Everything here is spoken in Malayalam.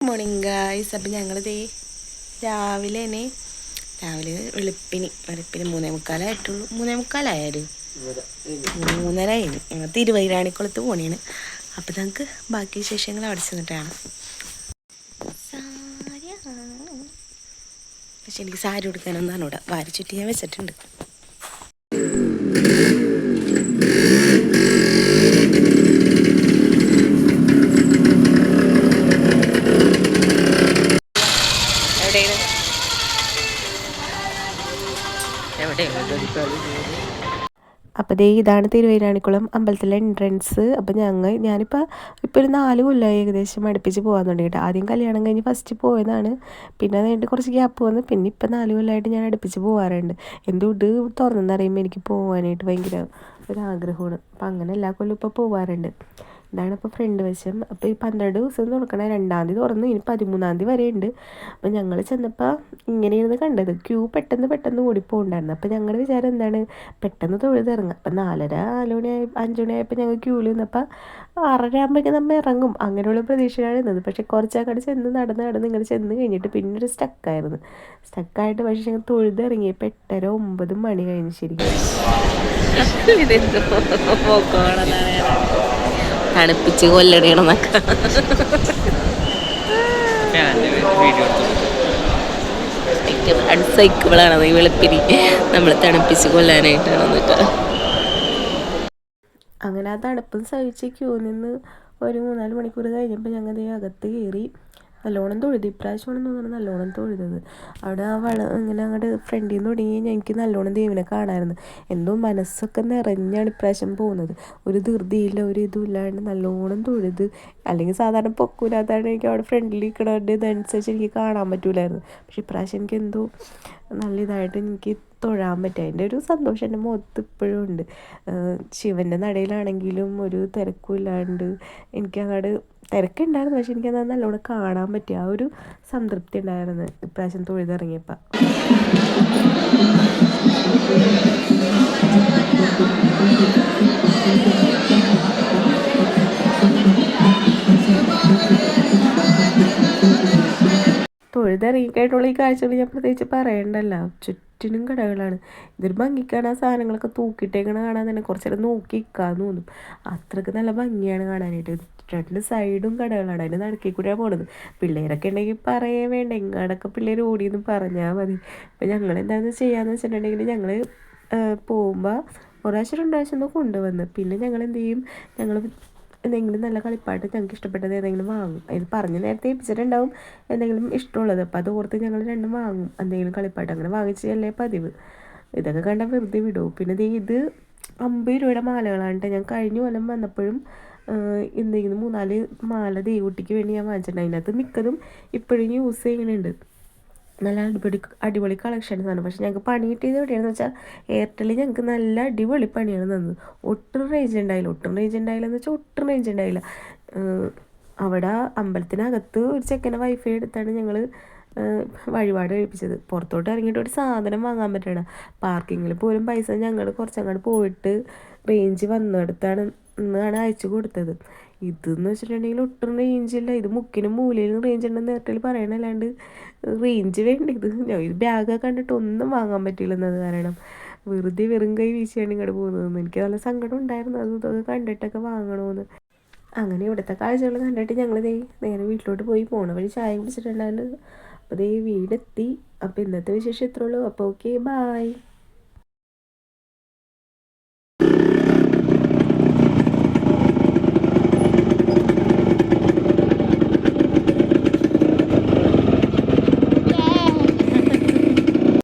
മോർണിംഗ് ഗായ്സ് അപ്പം ഞങ്ങൾ ദേ രാവിലെ തന്നെ രാവിലെ വെളുപ്പിന് വെളുപ്പിന് മൂന്നേ മുക്കാലായിട്ടുള്ളൂ. മൂന്നേ മുക്കാലായാലും? മൂന്നര. കഴിഞ്ഞു ഞങ്ങൾ തിരുവൈരാണിക്കുളത്ത് പോണേണ്. അപ്പം ഞങ്ങൾക്ക് ബാക്കി വിശേഷങ്ങൾ അവിടെ ചെന്നിട്ടാണ് പക്ഷെ എനിക്ക് സാരി കൊടുക്കാനൊന്നാണ് ഇവിടെ വാരി ചുറ്റി ഞാൻ വെച്ചിട്ടുണ്ട്. എവിടെയാണ് അപ്പോൾ ദേ ഇതാണ് തിരുവൈരാണിക്കുളം അമ്പലത്തിലെ എൻട്രൻസ് അപ്പോൾ ഞങ്ങൾ ഞാനിപ്പോൾ ഇപ്പോൾ ഒരു നാല് കൊല്ലമായി ഏകദേശം അടുപ്പിച്ച് പോകാൻ തുടങ്ങിയിട്ട്. ആദ്യം കല്യാണം കഴിഞ്ഞ് ഫസ്റ്റ് പോയതാണ്. പിന്നെ അതായിട്ട് കുറച്ച് ഗ്യാപ്പ് വന്ന്. പിന്നെ ഇപ്പം നാല് കൊല്ലമായിട്ട് ഞാൻ അടുപ്പിച്ച് പോകാറുണ്ട് എന്തുകൊണ്ട് തുറന്നെന്നറിയുമ്പോൾ എനിക്ക് പോകാനായിട്ട് ഭയങ്കര ഒരു ആഗ്രഹമാണ്. അപ്പം അങ്ങനെ എല്ലാ കൊല്ലം ഇപ്പോൾ പോകാറുണ്ട് ഇതാണ് ഇപ്പോൾ ഫ്രണ്ട് വശം. അപ്പോൾ ഈ പന്ത്രണ്ട് ദിവസം തുറക്കണ രണ്ടാം തീയതി തുറന്നു. ഇനി പതിമൂന്നാം തീയതി വരെ ഉണ്ട് അപ്പോൾ ഞങ്ങൾ ചെന്നപ്പോൾ ഇങ്ങനെയാണ് കണ്ടത്. ക്യൂ പെട്ടെന്ന് പെട്ടെന്ന് ഓടിപ്പോണ്ടായിരുന്നു. അപ്പോൾ ഞങ്ങളുടെ വിചാരം എന്താണ്? പെട്ടെന്ന് തൊഴുതിറങ്ങുക അപ്പം നാലര നാലുമണിയായി അഞ്ചുമണിയായപ്പോൾ അഞ്ച് മണിയായപ്പോൾ ഞങ്ങൾ ക്യൂവിൽ നിന്നപ്പോൾ ആറര ആകുമ്പോഴേക്കും നമ്മൾ ഇറങ്ങും. അങ്ങനെയുള്ള പ്രതീക്ഷയാണ് ഇരുന്നത് പക്ഷേ കുറച്ചങ്ങോട്ട് ചെന്ന് നടന്ന് നടന്ന് ഇങ്ങനെ ചെന്ന് കഴിഞ്ഞിട്ട് പിന്നെ ഒരു സ്റ്റക്കായിരുന്നു സ്റ്റക്കായിട്ട് പക്ഷേ ഞങ്ങൾ തൊഴുതിറങ്ങി എട്ടര ഒമ്പത് മണി കഴിഞ്ഞ് ശരിക്കും. തണുപ്പിച്ച് കൊല്ലടിയണമെന്നൊക്കെ അൺസൈക്കിളാണ് ഈ വെളുപ്പിരി നമ്മൾ തണുപ്പിച്ച് കൊല്ലാനായിട്ടാണ് അങ്ങനെ ആ തണുപ്പും സഹിച്ച് ക്യൂ നിന്ന് ഒരു മൂന്നാൽ മണിക്കൂർ കഴിഞ്ഞപ്പോൾ ഞങ്ങൾ അകത്ത് കയറി നല്ലോണം തൊഴുത്. ഇപ്രാവശ്യമാണെന്ന് തോന്നുന്നത് നല്ലോണം തൊഴുതത്. അവിടെ ആ വള ഇങ്ങനെ അങ്ങോട്ട് ഫ്രണ്ടിൽ നിന്ന് തുടങ്ങി എനിക്ക് നല്ലോണം ദൈവനെ കാണാമായിരുന്നു എന്തോ മനസ്സൊക്കെ നിറഞ്ഞാണ് ഇപ്രാവശ്യം പോകുന്നത്. ഒരു ധൃതിയില്ല ഒരു ഇതും ഇല്ലാണ്ട് നല്ലോണം തൊഴുത്. അല്ലെങ്കിൽ സാധാരണ പൊക്കൂലാത്താണ് എനിക്ക് അവിടെ ഫ്രണ്ടിൽ നിൽക്കണവരുടെ ഇതനുസരിച്ച് എനിക്ക് കാണാൻ പറ്റൂലായിരുന്നു. പക്ഷെ ഇപ്രാവശ്യം എനിക്ക് എന്തോ നല്ല ഇതായിട്ട് എനിക്ക് തൊഴാൻ പറ്റുക അതിന്റെ ഒരു സന്തോഷം എന്റെ മുഖത്ത് ഇപ്പോഴും ഉണ്ട്. ശിവന്റെ നടയിലാണെങ്കിലും ഒരു തിരക്കും ഇല്ലാണ്ട് എനിക്കങ്ങോട്ട് തിരക്കുണ്ടായിരുന്നു. പക്ഷെ എനിക്കത് നല്ലോണം കാണാൻ പറ്റിയ ആ ഒരു സംതൃപ്തി ഉണ്ടായിരുന്നു ഇപ്രാവശ്യം തൊഴുതിറങ്ങിയപ്പോൾ തൊഴുതിറങ്ങിക്കായിട്ടുള്ള ഈ കാഴ്ചകൾ ഞാൻ പ്രത്യേകിച്ച് പറയണ്ടല്ലോ. ചുറ്റിനും കടകളാണ്. ഇതൊരു ഭംഗിക്കാണ്. ആ സാധനങ്ങളൊക്കെ തൂക്കിയിട്ടേക്കണ കാണാൻ തന്നെ കുറച്ചേരം നോക്കി നിൽക്കാൻ തോന്നും. അത്രയ്ക്ക് നല്ല ഭംഗിയാണ് കാണാനായിട്ട്. രണ്ട് സൈഡും കടകളാണ്. അതിന് നടക്കി കൂടെയാണ് പോണത്. പിള്ളേരൊക്കെ ഉണ്ടെങ്കിൽ പറയേ വേണ്ട എങ്ങാടൊക്കെ പിള്ളേർ ഓടിയെന്ന് പറഞ്ഞാൽ മതി. അപ്പം ഞങ്ങൾ എന്താണെന്ന് ചെയ്യാന്ന് വെച്ചിട്ടുണ്ടെങ്കിൽ ഞങ്ങൾ പോകുമ്പോൾ ഒരാഴ്ച രണ്ടാഴ്ച ഒന്ന് കൊണ്ടുവന്ന്. പിന്നെ ഞങ്ങൾ എന്ത് ചെയ്യും? ഞങ്ങൾ എന്തെങ്കിലും നല്ല കളിപ്പാട്ട് ഞങ്ങൾക്ക് ഇഷ്ടപ്പെട്ടത് ഏതെങ്കിലും വാങ്ങും. ഇത് പറഞ്ഞ് നേരത്തെ ഏൽപ്പിച്ചിട്ടുണ്ടാവും എന്തെങ്കിലും ഇഷ്ടമുള്ളത്. അപ്പോൾ അത് ഓർത്ത് ഞങ്ങൾ രണ്ടും വാങ്ങും. എന്തെങ്കിലും കളിപ്പാട്ട് അങ്ങനെ വാങ്ങിച്ചല്ലേ പതിവ്. ഇതൊക്കെ കണ്ടാൽ വെറുതെ വിടും പിന്നെ ഇത് അമ്പത് രൂപയുടെ മാലകളാണ് ഞാൻ കഴിഞ്ഞ കൊല്ലം വന്നപ്പോഴും എന്തെങ്കിലും മൂന്നാൽ മാല ദേവൂട്ടിക്ക് വേണ്ടി ഞാൻ വാങ്ങിച്ചിട്ടുണ്ട്. അതിനകത്ത് മിക്കതും ഇപ്പോഴും യൂസ് ചെയ്യുന്നുണ്ട്. നല്ല അടിപൊളി അടിപൊളി കളക്ഷൻസ് ആണ് പക്ഷെ ഞങ്ങൾക്ക് പണി കിട്ടിയത് എവിടെയാണെന്ന് വെച്ചാൽ എയർടെല്ലിൽ ഞങ്ങൾക്ക് നല്ല അടിപൊളി പണിയാണ് തന്നത്. ഒട്ടും റേഞ്ച് ഉണ്ടായില്ല. ഒട്ടും റേഞ്ച് ഉണ്ടായില്ല എന്ന് വെച്ചാൽ ഒട്ടും റേഞ്ച് ഉണ്ടായില്ല. അവിടെ അമ്പലത്തിനകത്ത് ഒരു ചെക്കനെ വൈഫൈ എടുത്താണ് ഞങ്ങൾ വഴിപാട് കഴിപ്പിച്ചത്. പുറത്തോട്ട് ഇറങ്ങിയിട്ട് ഒരു സാധനം വാങ്ങാൻ പറ്റണം പാർക്കിങ്ങിൽ പോലും പൈസ ഞങ്ങൾ കുറച്ചങ്ങോട്ട് പോയിട്ട് റേഞ്ച് വന്നെടുത്താണ് എന്നാണ് അയച്ചു കൊടുത്തത്. ഇതെന്ന് വെച്ചിട്ടുണ്ടെങ്കിൽ ഒട്ടും റേഞ്ച് ഇല്ല. ഇത് മുക്കിനും മൂലയിലും റേഞ്ച് ഉണ്ടെന്ന് നേരത്തിൽ പറയണല്ലാണ്ട് റേഞ്ച് വേണ്ട. ഇത് ഇത് ബാഗ് കണ്ടിട്ട് ഒന്നും വാങ്ങാൻ പറ്റില്ലെന്നത് കാരണം വെറുതെ വെറും കൈ വീശിയാണ് ഇങ്ങോട്ട് പോകുന്നതെന്ന്. എനിക്ക് നല്ല സങ്കടം ഉണ്ടായിരുന്നു. അത് ഇതൊക്കെ കണ്ടിട്ടൊക്കെ വാങ്ങണമെന്ന് അങ്ങനെ ഇവിടുത്തെ കാഴ്ചകൾ കണ്ടിട്ട് ഞങ്ങൾ ദേ നേരെ വീട്ടിലോട്ട് പോയി. പോണ വഴി ചായ കുടിച്ചിട്ടുണ്ടായിരുന്നു. അപ്പോൾ ദേ വീടെത്തി. അപ്പോൾ ഇന്നത്തെ വിശേഷം ഇത്രയുള്ളൂ അപ്പോൾ ഓക്കെ ബായ്